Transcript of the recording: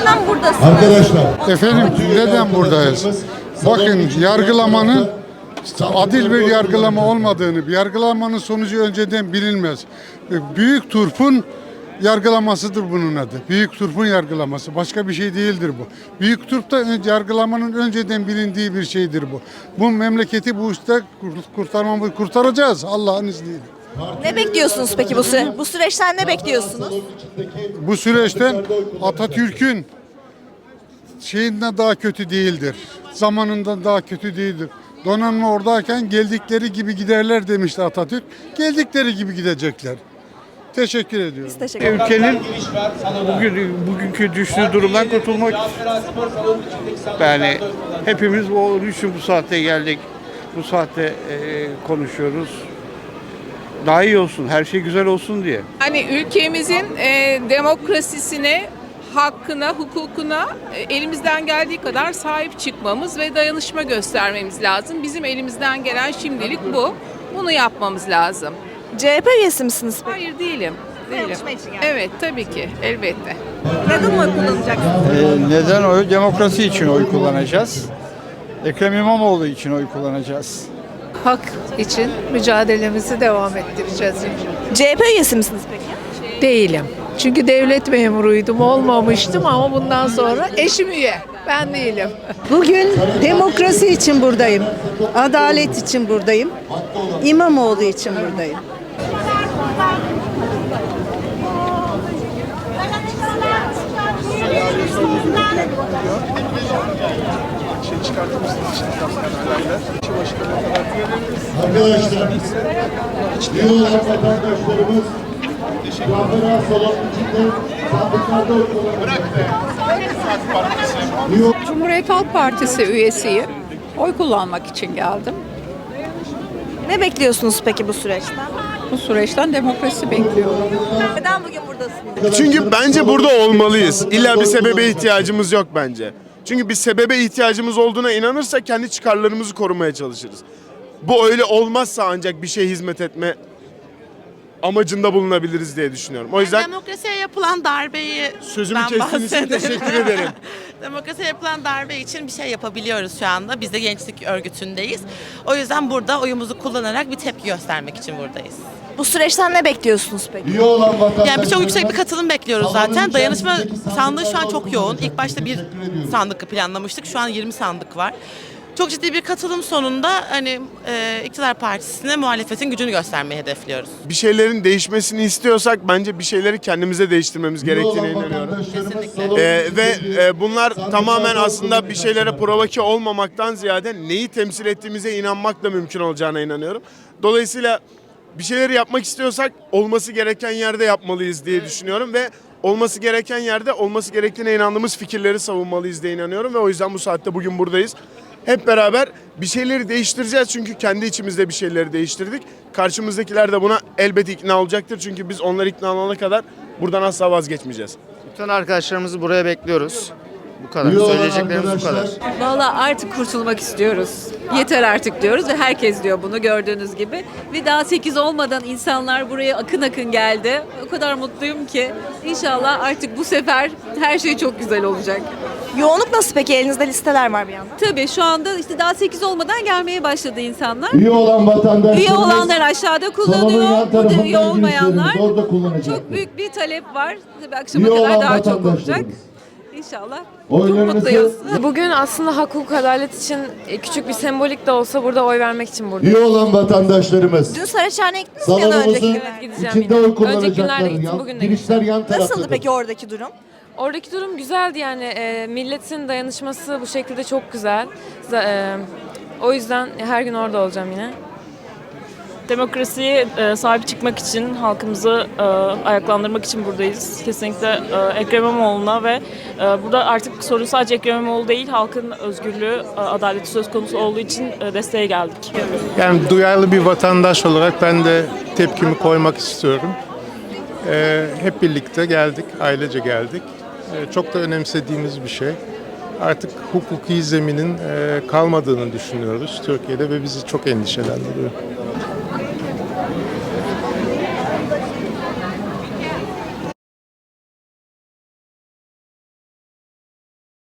Neden buradasınız? Arkadaşlar. Efendim neden buradayız? Bakın yargılamanın adil bir yargılama olmadığını, bir yargılamanın sonucu önceden bilinmez. E, Büyük turpun yargılamasıdır bunun adı. Büyük turpun yargılaması. Başka bir şey değildir bu. Büyük turp da yargılamanın önceden bilindiği bir şeydir bu. Bu memleketi bu işte kurtarmamız kurtaracağız Allah'ın izniyle. Ne bekliyorsunuz peki bu süre? Bu süreçten ne bekliyorsunuz? Bu süreçten Atatürk'ün şeyinden daha kötü değildir. Zamanından daha kötü değildir. Donanma oradayken geldikleri gibi giderler demişti Atatürk. Geldikleri gibi gidecekler. Teşekkür ediyorum. Biz teşekkür ederiz. ülkenin bugün bugünkü düştüğü durumdan kurtulmak yani hepimiz o için bu saatte geldik. Bu saatte e, konuşuyoruz. Daha iyi olsun, her şey güzel olsun diye. Hani ülkemizin e, demokrasisine, hakkına, hukukuna e, elimizden geldiği kadar sahip çıkmamız ve dayanışma göstermemiz lazım. Bizim elimizden gelen şimdilik bu. Bunu yapmamız lazım. CHP üyesi misiniz? Hayır değilim. Değilim. Dayanışma için geldin. Evet tabii ki elbette. Neden oy kullanacaksınız? Ee, neden oy? Demokrasi için oy kullanacağız. Ekrem İmamoğlu için oy kullanacağız. Hak için mücadelemizi devam ettireceğiz. CHP üyesi misiniz peki? Değilim. Çünkü devlet memuruydum, olmamıştım ama bundan sonra eşim üye. Ben değilim. Bugün demokrasi için buradayım. Adalet için buradayım. İmamoğlu için buradayım. Arkadaşlar. İyi olan vatandaşlarımız Kahvera salon içinde sandıklarda kullanacaklar. Cumhuriyet Halk Partisi üyesiyim. Oy kullanmak için geldim. Ne bekliyorsunuz peki bu süreçten? Bu süreçten demokrasi bekliyorum. Neden bugün buradasınız? Çünkü bence burada olmalıyız. İlla bir sebebe ihtiyacımız yok bence. Çünkü bir sebebe ihtiyacımız olduğuna inanırsak kendi çıkarlarımızı korumaya çalışırız. Bu öyle olmazsa ancak bir şey hizmet etme amacında bulunabiliriz diye düşünüyorum. O yüzden Demokrasiye yapılan darbeyi sözümü ben kestiğiniz için bahsederim. teşekkür ederim. Demokrasiye yapılan darbe için bir şey yapabiliyoruz şu anda. Biz de gençlik örgütündeyiz. O yüzden burada oyumuzu kullanarak bir tepki göstermek için buradayız. Bu süreçten ne bekliyorsunuz peki? İyi olan vatandaşlarımız. Yani çok yüksek bir katılım bekliyoruz zaten. Dayanışma sandığı şu an çok yoğun. İlk başta bir sandık planlamıştık. Şu an 20 sandık var. Çok ciddi bir katılım sonunda hani e, iktidar partisine muhalefetin gücünü göstermeyi hedefliyoruz. Bir şeylerin değişmesini istiyorsak bence bir şeyleri kendimize değiştirmemiz gerektiğine inanıyorum. Kesinlikle. Ee, ve e, bunlar tamamen aslında bir şeylere provoke olmamaktan ziyade neyi temsil ettiğimize inanmakla mümkün olacağına inanıyorum. Dolayısıyla bir şeyleri yapmak istiyorsak olması gereken yerde yapmalıyız diye düşünüyorum ve olması gereken yerde olması gerektiğine inandığımız fikirleri savunmalıyız diye inanıyorum ve o yüzden bu saatte bugün buradayız. Hep beraber bir şeyleri değiştireceğiz çünkü kendi içimizde bir şeyleri değiştirdik. Karşımızdakiler de buna elbet ikna olacaktır çünkü biz onları ikna olana kadar buradan asla vazgeçmeyeceğiz. Bütün arkadaşlarımızı buraya bekliyoruz. Bu kadar. Söyleyeceklerimiz bu kadar. Valla artık kurtulmak istiyoruz. Yeter artık diyoruz ve herkes diyor bunu gördüğünüz gibi. Ve daha 8 olmadan insanlar buraya akın akın geldi. O kadar mutluyum ki inşallah artık bu sefer her şey çok güzel olacak. Yoğunluk nasıl peki? Elinizde listeler var bir yandan. Tabii şu anda işte daha 8 olmadan gelmeye başladı insanlar. İyi olan vatandaşlarımız. Üye olanlar aşağıda kullanıyor. Burada tarafından üye olmayanlar. Orada kullanacaklar. Çok büyük bir talep var. Tabii akşama İyi kadar olan daha çok olacak. vatandaşlarımız. İnşallah. Oylarınızı- Çok mutluyuz. Bugün aslında hak, hukuk, adalet için e, küçük bir sembolik de olsa burada oy vermek için buradayım. İyi olan vatandaşlarımız. Dün Saraçhane'ye gittiniz ya da önceki Salonumuzun günler. Gideceğim içinde yine. oy Önceki kullanacaklar. günlerde gittim, Yan- bugün de girişler yan taraftadır. Nasıldı peki oradaki durum? Oradaki durum güzeldi yani e, milletin dayanışması bu şekilde çok güzel. Z- e, o yüzden her gün orada olacağım yine. Demokrasiye e, sahip çıkmak için, halkımızı e, ayaklandırmak için buradayız. Kesinlikle e, Ekrem İmamoğlu'na ve e, burada artık sorun sadece Ekrem İmamoğlu değil, halkın özgürlüğü, e, adaleti söz konusu olduğu için e, desteğe geldik. Yani duyarlı bir vatandaş olarak ben de tepkimi koymak istiyorum. Ee, hep birlikte geldik, ailece geldik. Ee, çok da önemsediğimiz bir şey. Artık hukuki zeminin e, kalmadığını düşünüyoruz Türkiye'de ve bizi çok endişelendiriyor.